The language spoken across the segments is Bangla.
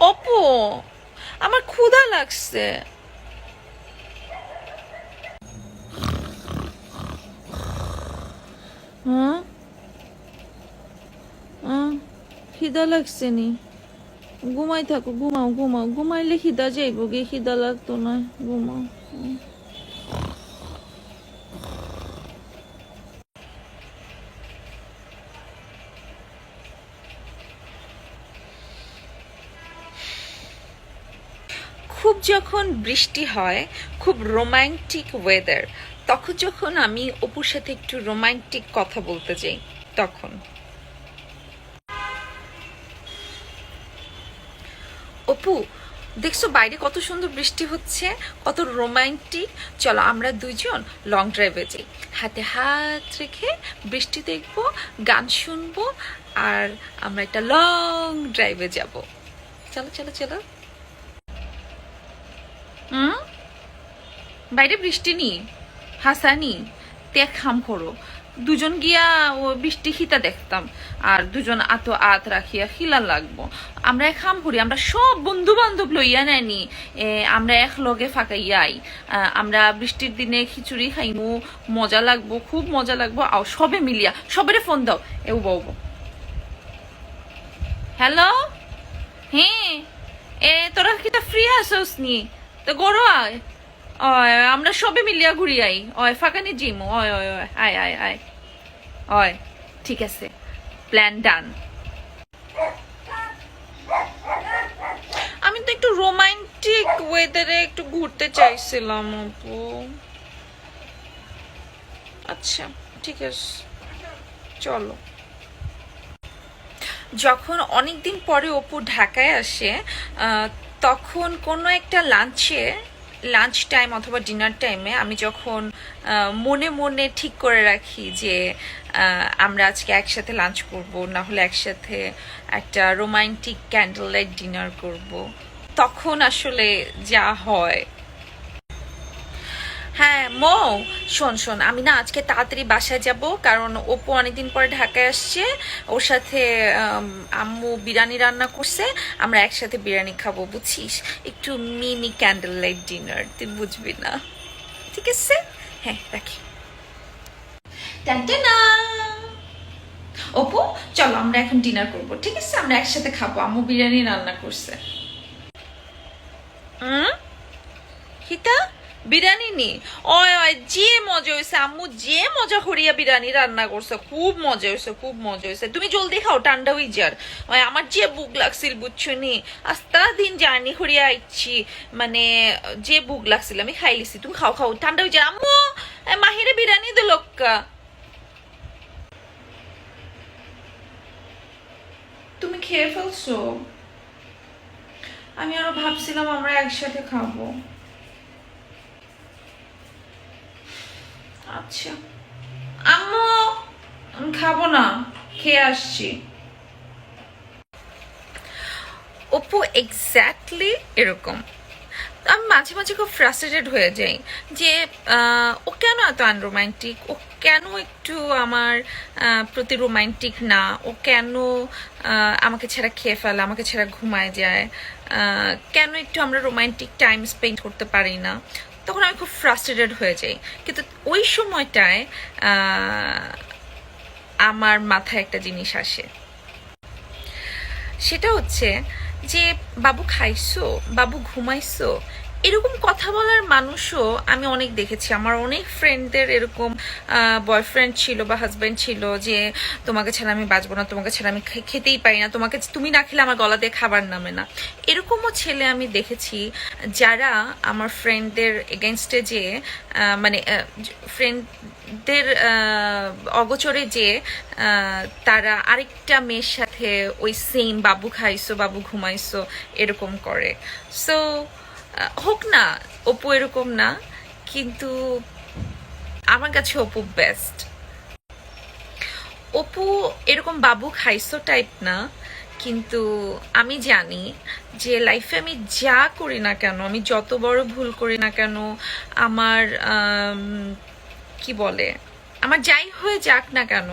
অপু, আমার ক্ষুধা লাগছে। হ্যাঁ খিদা লাগছে নি। ঘুমাই থাকো, ঘুমাও ঘুমাও। ঘুমাইলে খিদা যাইব গে, খিদা লাগতো না, ঘুমাও। খুব যখন বৃষ্টি হয়, খুব রোমান্টিক ওয়েদার তখন যখন আমি অপুর সাথে একটু রোমান্টিক কথা বলতে যাই, তখন। অপু, দেখছ বাইরে কত সুন্দর বৃষ্টি হচ্ছে, কত রোমান্টিক চলো আমরা দুইজন লং ড্রাইভে যাই। হাতে হাত রেখে বৃষ্টি দেখব, গান শুনব, আর আমরা একটা লং ড্রাইভে যাব। চলো চলো চলো। বাইরে বৃষ্টি নি হাসানি তে খাম করো। দুজন গিয়া ও বৃষ্টি খিতা দেখতাম, আর দুজন আত আত রাখিয়া খিলা লাগবো। আমরা এক খাম করি, আমরা সব বন্ধু বান্ধব লইয়া নেনি আমরা এক লগে ফাঁকাইয়াই। আমরা বৃষ্টির দিনে খিচুড়ি খাইমু, মজা লাগবো, খুব মজা লাগবো আর সবে মিলিয়া, সবারে ফোন দাও, এও বউ হ্যালো? হ্যাঁ এ, তোরা কিটা ফ্রি আসোস নি তো গরো আয়। অয় আমরা সবে মিলিয়া ঘুরি আই অয় ফাঁকানি জিম। অয় অয় অয় আয় আয় আয়। অয় ঠিক আছে। প্ল্যান ডান আমি তো একটু রোমান্টিক ওয়েদারে একটু ঘুরতে চাইছিলাম, আপু। আচ্ছা ঠিক আছে। চলো। যখন অনেক দিন পরে অপু ঢাকায় আসে তখন কোনো একটা লাঞ্চে লাঞ্চ টাইম অথবা ডিনার টাইমে আমি যখন মনে মনে ঠিক করে রাখি যে আমরা আজকে একসাথে লাঞ্চ করব, না হলে একসাথে একটা রোমান্টিক ক্যান্ডেল লাইট ডিনার করব, তখন আসলে যা হয় হ্যাঁ মো, শোন শোন, আমি না আজকে তাড়াতাড়ি বাসায় যাব, কারণ অপু অনেকদিন পরে ঢাকায় আসছে, ওর সাথে আম্মু বিরিয়ানি রান্না করছে, আমরা একসাথে বিরিয়ানি খাব, বুঝছিস? একটু মিনি ক্যান্ডেল লাইট ডিনার তুই বুঝবি না। ঠিক আছে? হ্যাঁ রাখি। টানটানা। অপু, চলো, আমরা এখন ডিনার করব, ঠিক আছে? আমরা একসাথে খাব, আম্মু বিরিয়ানি রান্না করছে। হিতা? বিরিয়ানি নি? ওই ওই যে মজা হয়েছে আম্মু, যে মজা করিয়া বিরিয়ানি রান্না করছে, খুব মজা হয়েছে খুব মজা হয়েছে তুমি জলদি খাও, ঠান্ডা হয়ে যার। ওই আমার যে বুক লাগছিল, বুঝছ নি? আস্তা দিন জার্নি করিয়া আইছি মানে যে বুক লাগছিল, আমি খাই লিছি। তুমি খাও খাও, ঠান্ডা হয়ে যার। আম্মু মাহিরে বিরিয়ানি দিল তুমি খেয়ে ফেলছো? আমি আরও ভাবছিলাম আমরা একসাথে খাব। আচ্ছা। আম্মু, আমি খাব না, খেয়ে আসছি। অপু এক্স্যাক্টলি এরকম। আমি মাঝে মাঝে খুব ফ্রাস্ট্রেটেড হয়ে যাই যে ও কেন এত আনরোম্যান্টিক ও কেন একটু আমার প্রতি রোমান্টিক না? ও কেন আমাকে ছাড়া খেয়ে ফেলে, আমাকে ছাড়া ঘুমায় যায়? কেন একটু আমরা রোমান্টিক টাইম স্পেন্ড করতে পারি না? তখন আমি খুব ফ্রাস্ট্রেটেড হয়ে যাই। কিন্তু ওই সময়টায় আমার মাথায় একটা জিনিস আসে। সেটা হচ্ছে যে, বাবু খাইছো? বাবু ঘুমাইছো? এরকম কথা বলার মানুষও আমি অনেক দেখেছি। আমার অনেক ফ্রেন্ডদের এরকম বয়ফ্রেন্ড ছিল বা হাজব্যান্ড ছিল যে, তোমাকে ছাড়া আমি বাঁচবো না, তোমাকে ছাড়া আমি খেতেই পারি না, তোমাকে তুমি না খেলে আমার গলা দিয়ে খাবার নামে না। এরকমও ছেলে আমি দেখেছি যারা আমার ফ্রেন্ডদের এগেনস্টে যে মানে ফ্রেন্ডদের অগোচরে যে তারা আরেকটা মেয়ের সাথে ওই সেম বাবু খাইছো, বাবু ঘুমাইছো, এরকম করে। সো হোক না অপু এরকম না কিন্তু আমার কাছে অপু বেস্ট অপু এরকম বাবু খাইসো টাইপ না কিন্তু আমি জানি যে লাইফে আমি যা করি না কেন আমি যত বড় ভুল করি না কেন আমার আম, কি বলে আমার যাই হয়ে যাক না কেন,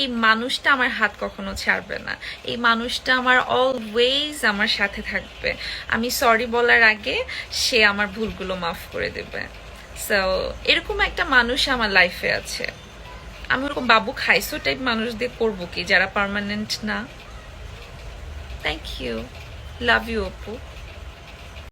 এই মানুষটা আমার হাত কখনো ছাড়বে না। এই মানুষটা আমার অলওয়েজ আমার সাথে থাকবে। আমি সরি বলার আগে সে আমার ভুলগুলো মাফ করে দেবে। সো এরকম একটা মানুষ আমার লাইফে আছে। আমি ওরকম বাবু খাইসো টাইপ মানুষ দিয়ে করব কি? যারা পার্মানেন্ট না। Thank you love you Apu